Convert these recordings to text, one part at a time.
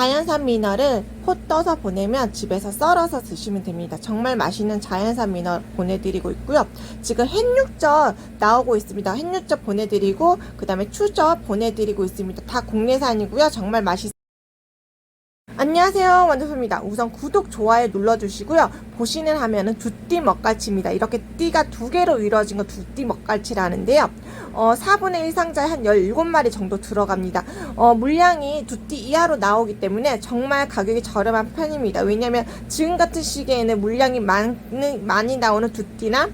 자연산 미너를 포 떠서 보내면 집에서 썰어서 드시면 됩니다. 정말 맛있는 자연산 미너 보내드리고 있고요. 지금 햇육젓 나오고 있습니다. 햇육젓 보내드리고 그 다음에 추젓 보내드리고 있습니다. 다 국내산이고요. 정말 맛있 안녕하세요. 원두소입니다. 우선 구독 좋아요 눌러주시고요. 보시는 화면은 두띠 먹갈치입니다. 이렇게 띠가 두 개로 이루어진 거 두띠 먹갈치라는데요. 어, 4분의 1 상자에 한 17마리 정도 들어갑니다. 어, 물량이 두띠 이하로 나오기 때문에 정말 가격이 저렴한 편입니다. 왜냐면 지금 같은 시기에는 물량이 많은, 많이 나오는 두띠나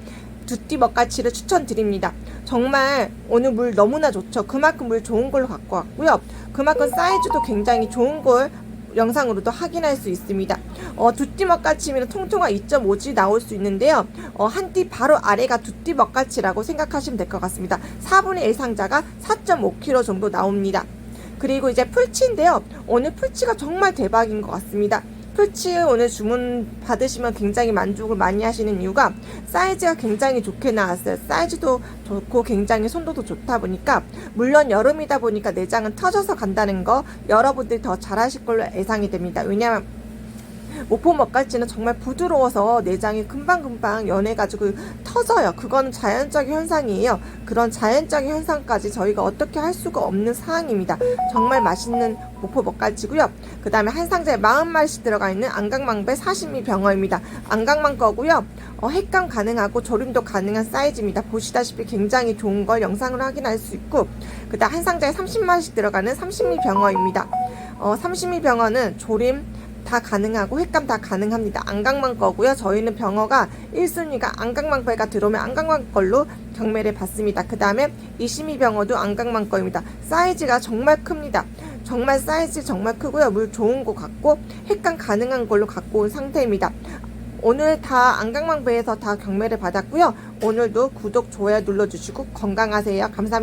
두띠 먹갈치를 추천드립니다. 정말 오늘 물 너무나 좋죠. 그만큼 물 좋은 걸로 갖고 왔고요. 그만큼 사이즈도 굉장히 좋은 걸 영상으로도 확인할 수 있습니다. 어, 두띠 먹갈치면 통통한 2.5G 나올 수 있는데요. 어, 한 띠 바로 아래가 두띠 먹갈치라고 생각하시면 될 것 같습니다. 4분의 1 상자가 4.5kg 정도 나옵니다. 그리고 이제 풀치인데요. 오늘 풀치가 정말 대박인 것 같습니다. 풀치 오늘 주문 받으시면 굉장히 만족을 많이 하시는 이유가 사이즈가 굉장히 좋게 나왔어요. 사이즈도 좋고 굉장히 손도도 좋다 보니까 물론 여름이다 보니까 내장은 터져서 간다는 거 여러분들이 더 잘하실 걸로 예상이 됩니다. 왜냐면 모포 먹갈치는 정말 부드러워서 내장이 금방금방 연해가지고 터져요. 그거는 자연적인 현상이에요. 그런 자연적인 현상까지 저희가 어떻게 할 수가 없는 상황입니다. 정말 맛있는 모포 먹갈치고요. 그 다음에 한 상자에 40마리씩 들어가 있는 안강망배 40미 병어입니다. 안강망 거고요. 어, 횟감 가능하고 조림도 가능한 사이즈입니다. 보시다시피 굉장히 좋은 걸 영상으로 확인할 수 있고 그 다음 한 상자에 30마리씩 들어가는 30미 병어입니다. 어, 30미 병어는 조림 다 가능하고 횟감 다 가능합니다. 안강망 거고요. 저희는 병어가 1순위가 안강망배가 들어오면 안강망 걸로 경매를 받습니다. 그 다음에 이시미 병어도 안강망 거입니다. 사이즈가 정말 큽니다. 정말 사이즈 정말 크고요. 물 좋은 거 같고 횟감 가능한 걸로 갖고 온 상태입니다. 오늘 다 안강망배에서 다 경매를 받았고요. 오늘도 구독, 좋아요 눌러주시고 건강하세요. 감사합니다.